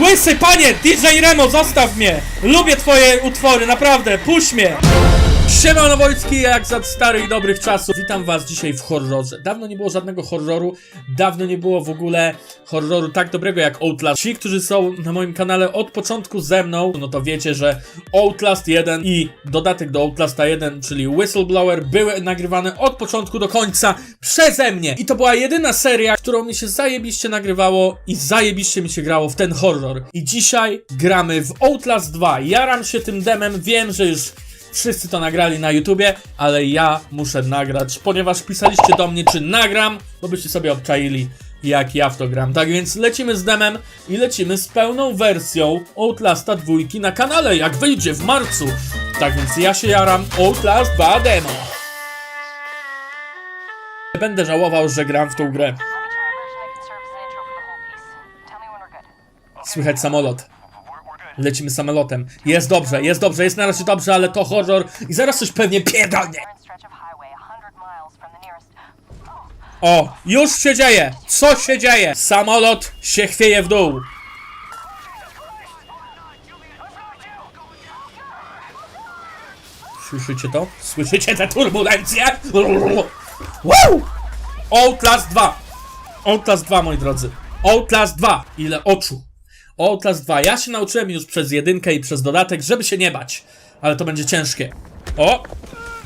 Łysy, panie! DJ Remo, zostaw mnie! Lubię twoje utwory, naprawdę, puść mnie! Siemano Wojtki, jak za starych dobrych czasów. Witam was dzisiaj w horrorze. Dawno nie było żadnego horroru, dawno nie było w ogóle horroru tak dobrego jak Outlast. Ci, którzy są na moim kanale od początku ze mną, no to wiecie, że Outlast 1 i dodatek do Outlasta 1, czyli Whistleblower, były nagrywane od początku do końca przeze mnie. I to była jedyna seria, którą mi się zajebiście nagrywało i zajebiście mi się grało w ten horror. I dzisiaj gramy w Outlast 2. Jaram się tym demem, wiem, że już Wszyscy to nagrali na YouTubie, ale ja muszę nagrać, ponieważ pisaliście do mnie, czy nagram, bo byście sobie obczaili, jak ja w to gram. Tak więc lecimy z demem i lecimy z pełną wersją Outlasta 2 na kanale, jak wyjdzie w marcu. Tak więc ja się jaram Outlast 2 demo. Będę żałował, że gram w tą grę. Słychać samolot. Lecimy samolotem. Jest dobrze, jest dobrze, jest na razie dobrze, ale to horror i zaraz coś pewnie pierdolnie. We're in stretch of highway, 100 miles from the nearest. O, już się dzieje! Co się dzieje? Samolot się chwieje w dół. Słyszycie to? Słyszycie te turbulencje? Wow! Outlast 2! Outlast 2, moi drodzy. Outlast 2! Ile oczu. Outlast 2. Ja się nauczyłem już przez jedynkę i przez dodatek, żeby się nie bać. Ale to będzie ciężkie. O!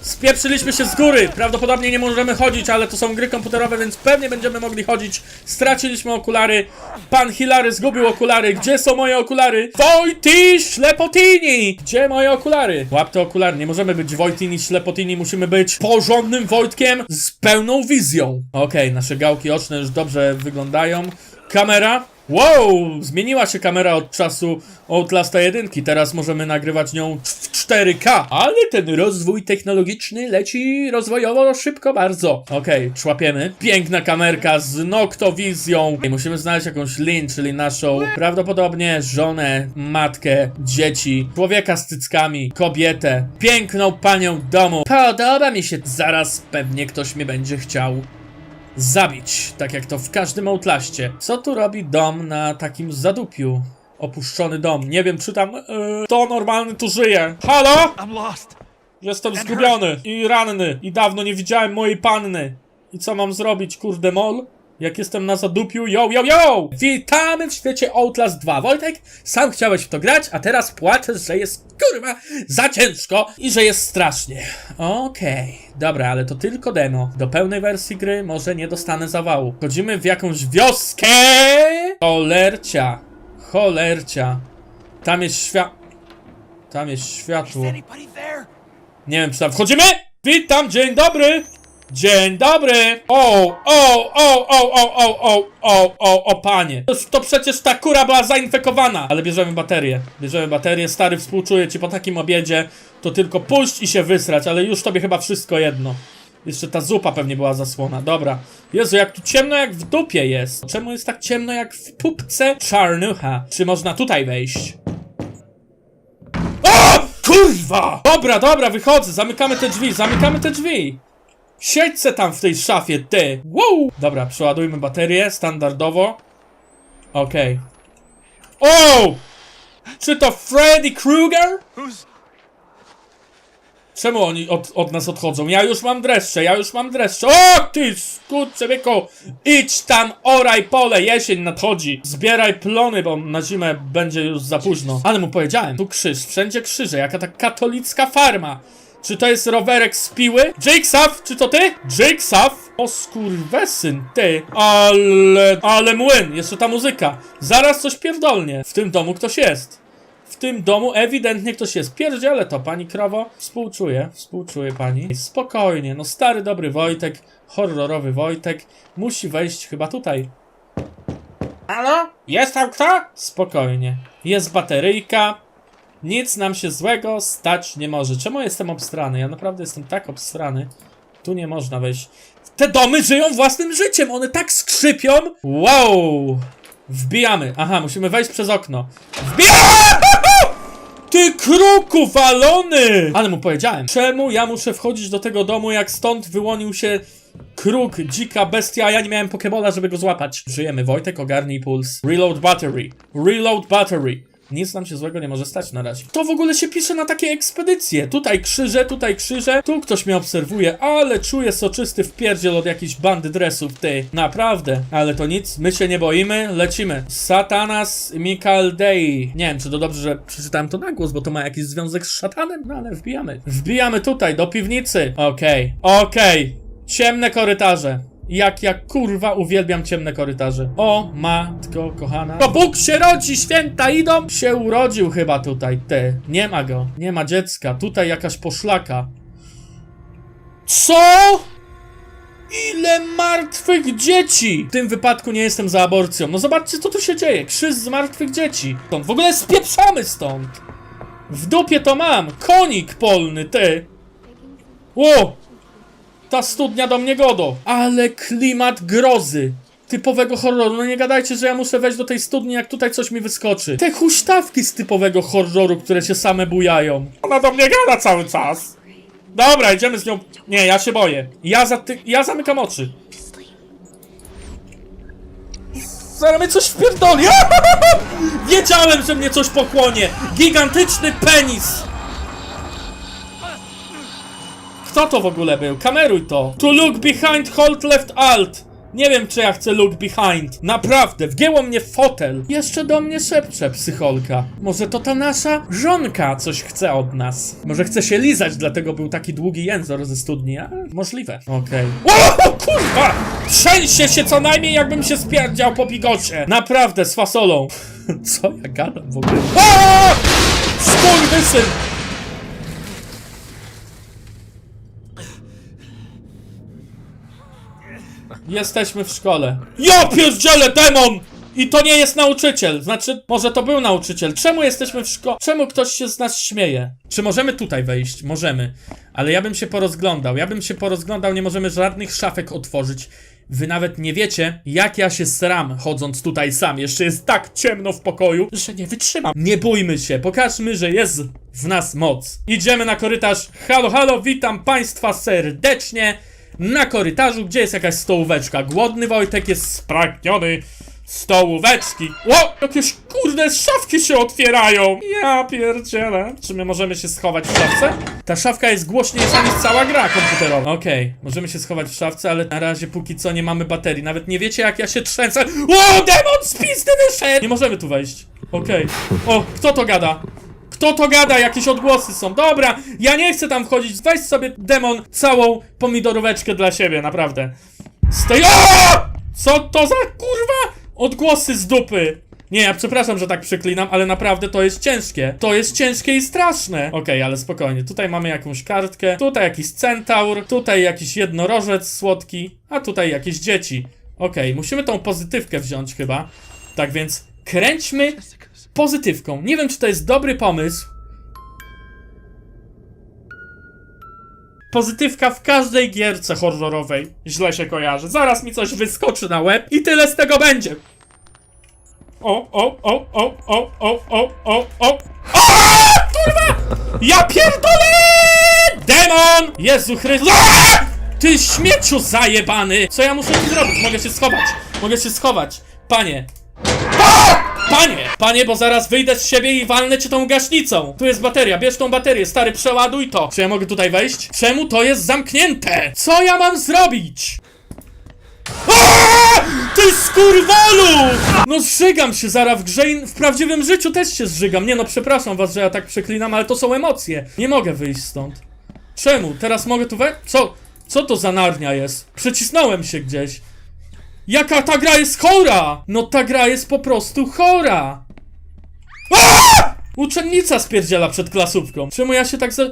Spieprzyliśmy się z góry! Prawdopodobnie nie możemy chodzić, ale to są gry komputerowe, więc pewnie będziemy mogli chodzić. Straciliśmy okulary. Pan Hilary zgubił okulary. Gdzie są moje okulary? Wojty Ślepotini! Gdzie moje okulary? Łap te okulary. Nie możemy być Wojtini Ślepotini. Musimy być porządnym Wojtkiem z pełną wizją. Okej, nasze gałki oczne już dobrze wyglądają. Kamera. Wow! Zmieniła się kamera od czasu Outlasta 1. Teraz możemy nagrywać nią w 4K. Ale ten rozwój technologiczny leci rozwojowo szybko bardzo. Okej, człapiemy. Piękna kamerka z noktowizją. I musimy znaleźć jakąś Lin, czyli naszą prawdopodobnie żonę, matkę, dzieci, człowieka z cyckami, kobietę, piękną panią domu. Podoba mi się. Zaraz pewnie ktoś mnie będzie chciał zabić, tak jak to w każdym Outlaście. Co tu robi dom na takim zadupiu? Opuszczony dom. Nie wiem, czy tam yy, to normalny tu żyje. Halo? Jestem zgubiony i ranny i dawno nie widziałem mojej panny. I co mam zrobić, kurde mol? Jak jestem na zadupiu, yo, yo, yo! Witamy w świecie Outlast 2. Wojtek, sam chciałeś w to grać, a teraz płaczesz, że jest kurwa za ciężko i że jest strasznie. Okej, dobra, ale to tylko demo. Do pełnej wersji gry może nie dostanę zawału. Chodzimy w jakąś wioskę! Cholercia, cholercia. Tam jest świat... Tam jest światło. Nie wiem, czy tam wchodzimy? Witam, dzień dobry! Dzień dobry! O, o, o, o, o, o, o, o, o, o, panie. To, to przecież ta kura była zainfekowana. Ale bierzemy baterię. Bierzemy baterię, stary, współczuję ci po takim obiedzie. To tylko pójść i się wysrać, ale już tobie chyba wszystko jedno. Jeszcze ta zupa pewnie była zasłona. Dobra. Jezu, jak tu ciemno jak w dupie jest. Czemu jest tak ciemno jak w pupce czarnucha? Czy można tutaj wejść? O! Kurwa! Dobra, dobra, wychodzę. Zamykamy te drzwi, zamykamy te drzwi. Siedź se tam w tej szafie, ty. Wow! Dobra, przeładujmy baterię standardowo. Okej. O! Czy to Freddy Krueger? Czemu oni od, od nas odchodzą? Ja już mam dreszcze, ja już mam dreszcze. O, ty skurczybyku! Idź tam, oraj pole, jesień nadchodzi. Zbieraj plony, bo na zimę będzie już za późno. Ale mu powiedziałem, tu krzyż, wszędzie krzyże, jaka ta katolicka farma. Czy to jest rowerek z piły? Jigsaw, czy to ty? Jigsaw? O skurwesyn, ty. Ale, ale młyn, jeszcze ta muzyka. Zaraz coś pierdolnie. W tym domu ktoś jest. W tym domu ewidentnie ktoś jest. Pierdziele to, pani krowo. Współczuję, współczuję pani. Spokojnie, no stary, dobry Wojtek, horrorowy Wojtek, musi wejść chyba tutaj. Halo? Jest tam kto? Spokojnie. Jest bateryjka. Nic nam się złego stać nie może. Czemu jestem obstrany? Ja naprawdę jestem tak obstrany. Tu nie można wejść. Te domy żyją własnym życiem. One tak skrzypią. Wow. Wbijamy. Aha, musimy wejść przez okno. Wbijamy! Ty kruku walony! Ale mu powiedziałem. Czemu ja muszę wchodzić do tego domu, jak stąd wyłonił się kruk, dzika bestia, a ja nie miałem Pokebola, żeby go złapać. Żyjemy, Wojtek, ogarnij puls. Reload battery. Reload battery. Nic nam się złego nie może stać na razie. To w ogóle się pisze na takie ekspedycje. Tutaj krzyże, tutaj krzyże. Tu ktoś mnie obserwuje, ale czuję soczysty wpierdziel od jakiejś bandy dresów, ty. Naprawdę. Ale to nic, my się nie boimy, lecimy. Satanas Mikaldei. Nie wiem, czy to dobrze, że przeczytałem to na głos, bo to ma jakiś związek z szatanem, no ale wbijamy. Wbijamy tutaj, do piwnicy. Okej, okej. Ciemne korytarze. Jak ja kurwa uwielbiam ciemne korytarze. O matko kochana. To Bóg się rodzi, święta idą. Się urodził chyba tutaj, ty. Nie ma go. Nie ma dziecka. Tutaj jakaś poszlaka. Co? Ile martwych dzieci! W tym wypadku nie jestem za aborcją. No zobaczcie, co tu się dzieje. Krzyż z martwych dzieci. Stąd. W ogóle spieprzamy stąd. W dupie to mam. Konik polny, ty. Ło! Ta studnia do mnie godo. Ale klimat grozy. Typowego horroru. No nie gadajcie, że ja muszę wejść do tej studni, jak tutaj coś mi wyskoczy. Te huśtawki z typowego horroru, które się same bujają. Ona do mnie gada cały czas. Dobra, idziemy z nią. Nie, ja się boję. Ja, za ty... ja zamykam oczy. Zaraz mnie coś wpierdoli. Wiedziałem, że mnie coś pochłonie. Gigantyczny penis. Kto to w ogóle był? Kameruj to. To look behind, hold left alt. Nie wiem, czy ja chcę look behind. Naprawdę, wgięło mnie fotel. Jeszcze do mnie szepcze psycholka. Może to ta nasza żonka coś chce od nas. Może chce się lizać, dlatego był taki długi jęzor ze studni, a możliwe. Okej. O, kurwa! Trzęsie się co najmniej, jakbym się spierdział po bigocie. Naprawdę, z fasolą. Co ja gadam w ogóle? Skurwysyn! Jesteśmy w szkole. Ja pierdzielę demon! I to nie jest nauczyciel. Znaczy, może to był nauczyciel. Czemu jesteśmy w szkole? Czemu ktoś się z nas śmieje? Czy możemy tutaj wejść? Możemy. Ale ja bym się porozglądał. Ja bym się porozglądał. Nie możemy żadnych szafek otworzyć. Wy nawet nie wiecie, jak ja się sram chodząc tutaj sam. Jeszcze jest tak ciemno w pokoju, że nie wytrzymam. Nie bójmy się. Pokażmy, że jest w nas moc. Idziemy na korytarz. Halo, halo, witam państwa serdecznie na korytarzu, gdzie jest jakaś stołóweczka. Głodny Wojtek jest spragniony stołóweczki. Ło! Jakieś kurde szafki się otwierają! Ja pierdzielę. Czy my możemy się schować w szafce? Ta szafka jest głośniejsza niż cała gra komputerowa. Okej, możemy się schować w szafce, ale na razie póki co nie mamy baterii. Nawet nie wiecie jak ja się trzęsę. O, demon z pizdy wyszedł! Nie możemy tu wejść. Okej. O, kto to gada? Kto to gada? Jakieś odgłosy są. Dobra, ja nie chcę tam wchodzić. Weź sobie demon całą pomidoróweczkę dla siebie, naprawdę. Z tej. O! Co to za kurwa? Odgłosy z dupy. Nie, ja przepraszam, że tak przeklinam, ale naprawdę to jest ciężkie. To jest ciężkie i straszne. Okej, ale spokojnie. Tutaj mamy jakąś kartkę, tutaj jakiś centaur, tutaj jakiś jednorożec słodki, a tutaj jakieś dzieci. Okej, musimy tą pozytywkę wziąć chyba. Tak więc kręćmy pozytywką. Nie wiem, czy to jest dobry pomysł. Pozytywka w każdej gierce horrorowej źle się kojarzy. Zaraz mi coś wyskoczy na łeb i tyle z tego będzie. O, o, o, o, o, o, o, o, o. O! Kurwa! Ja pierdolę! Demon! Jezu Chrystus! Ty śmieciu zajebany! Co ja muszę tu zrobić? Mogę się schować. Mogę się schować. Panie, Panie! Panie, bo zaraz wyjdę z siebie i walnę cię tą gaśnicą! Tu jest bateria, bierz tą baterię, stary, przeładuj to! Czy ja mogę tutaj wejść? Czemu to jest zamknięte? Co ja mam zrobić? Aaaa! Ty skurwolu! No zżygam się zaraz w grze i w prawdziwym życiu też się zżygam. Nie no, przepraszam was, że ja tak przeklinam, ale to są emocje. Nie mogę wyjść stąd. Czemu? Teraz mogę tu wejść? Co? Co to za narnia jest? Przecisnąłem się gdzieś. Jaka ta gra jest chora! No ta gra jest po prostu chora! Aaaa! Uczennica spierdziela przed klasówką. Czemu ja się tak za...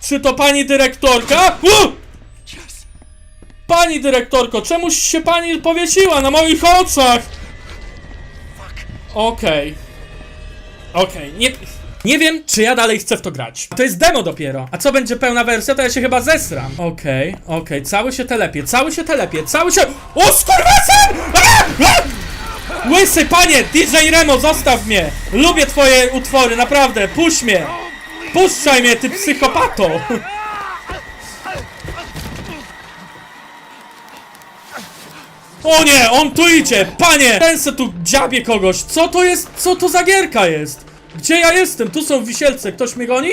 Czy to pani dyrektorka? U! Pani dyrektorko, czemuś się pani powiesiła na moich oczach? Okej. Okej, nie... Nie wiem, czy ja dalej chcę w to grać. To jest demo dopiero. A co będzie pełna wersja, to ja się chyba zesram. Okej, okay, okej, okay. cały się telepie, cały się telepie, cały się... O, skurwysyn! Łysy, panie, DJ Remo, zostaw mnie! Lubię twoje utwory, naprawdę, puść mnie! Puszczaj mnie, ty psychopato! O nie, on tu idzie, panie! Ten tu dziabie kogoś, co to jest, co to za gierka jest? Gdzie ja jestem? Tu są wisielce. Ktoś mnie goni?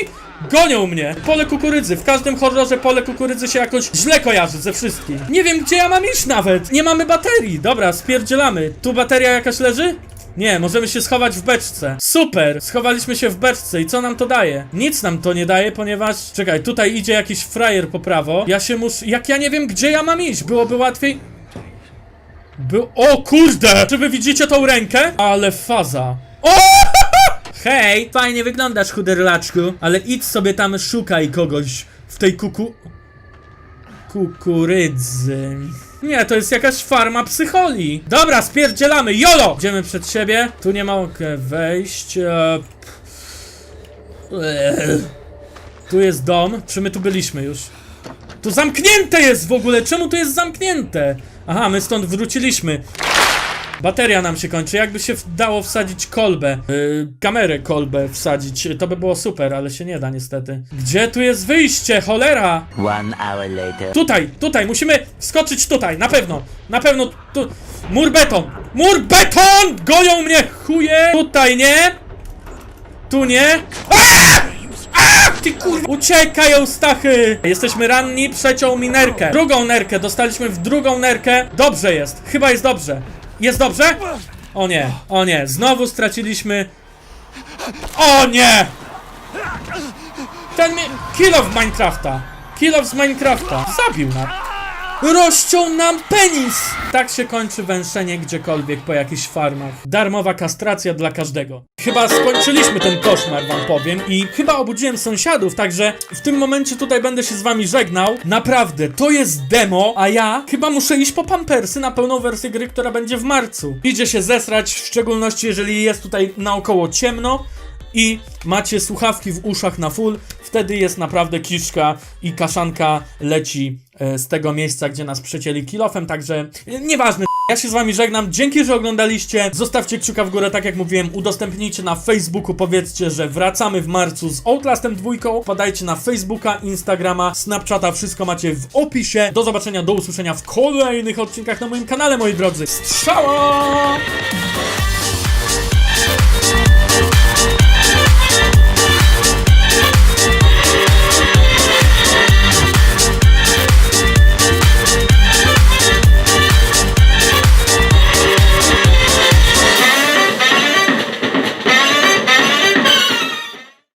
Gonią mnie. Pole kukurydzy. W każdym horrorze pole kukurydzy się jakoś źle kojarzy ze wszystkim. Nie wiem, gdzie ja mam iść nawet. Nie mamy baterii. Dobra, spierdzielamy. Tu bateria jakaś leży? Nie, możemy się schować w beczce. Super! Schowaliśmy się w beczce i co nam to daje? Nic nam to nie daje, ponieważ... Czekaj, tutaj idzie jakiś frajer po prawo. Ja się muszę... Jak ja nie wiem, gdzie ja mam iść? Byłoby łatwiej... Był... O kurde! Czy wy widzicie tą rękę? Ale faza. O! Hej! Fajnie wyglądasz, chuderlaczku, ale idź sobie tam szukaj kogoś w tej kuku... Kukurydzy... Nie, to jest jakaś farma psycholi. Dobra, spierdzielamy, jolo! Idziemy przed siebie. Tu nie mogę wejść. E... Tu jest dom. Czy my tu byliśmy już? Tu zamknięte jest w ogóle! Czemu tu jest zamknięte? Aha, my stąd wróciliśmy. Bateria nam się kończy. Jakby się dało wsadzić kolbę, yy, kamerę kolbę wsadzić, to by było super, ale się nie da niestety. Gdzie tu jest wyjście? Cholera! One hour later. Tutaj, tutaj, musimy wskoczyć tutaj, na pewno, na pewno tu. Mur beton! Mur beton! Goją mnie chuje! Tutaj nie! Tu nie! Aaa! Aaa! Ty kur... Uciekaj, Eustachy! Jesteśmy ranni, przeciął mi nerkę. Drugą nerkę, dostaliśmy w drugą nerkę. Dobrze jest, chyba jest dobrze. Jest dobrze? O nie, o nie, znowu straciliśmy... O nie! Ten mnie... Kill of Minecrafta! Kill of z Minecrafta! Zabił nas! Rozciął nam penis! Tak się kończy węszenie gdziekolwiek po jakichś farmach. Darmowa kastracja dla każdego. Chyba skończyliśmy ten koszmar, wam powiem, i chyba obudziłem sąsiadów, także w tym momencie tutaj będę się z wami żegnał. Naprawdę, to jest demo, a ja chyba muszę iść po pampersy na pełną wersję gry, która będzie w marcu. Idzie się zesrać, w szczególności jeżeli jest tutaj naokoło ciemno i macie słuchawki w uszach na full, wtedy jest naprawdę kiszka i kaszanka leci e, z tego miejsca, gdzie nas przecięli kilofem, także e, nieważne. Ja się z wami żegnam, dzięki, że oglądaliście. Zostawcie kciuka w górę, tak jak mówiłem, udostępnijcie na Facebooku, powiedzcie, że wracamy w marcu z Outlastem dwójką. Podajcie na Facebooka, Instagrama, Snapchata, wszystko macie w opisie. Do zobaczenia, do usłyszenia w kolejnych odcinkach na moim kanale, moi drodzy. Strzała!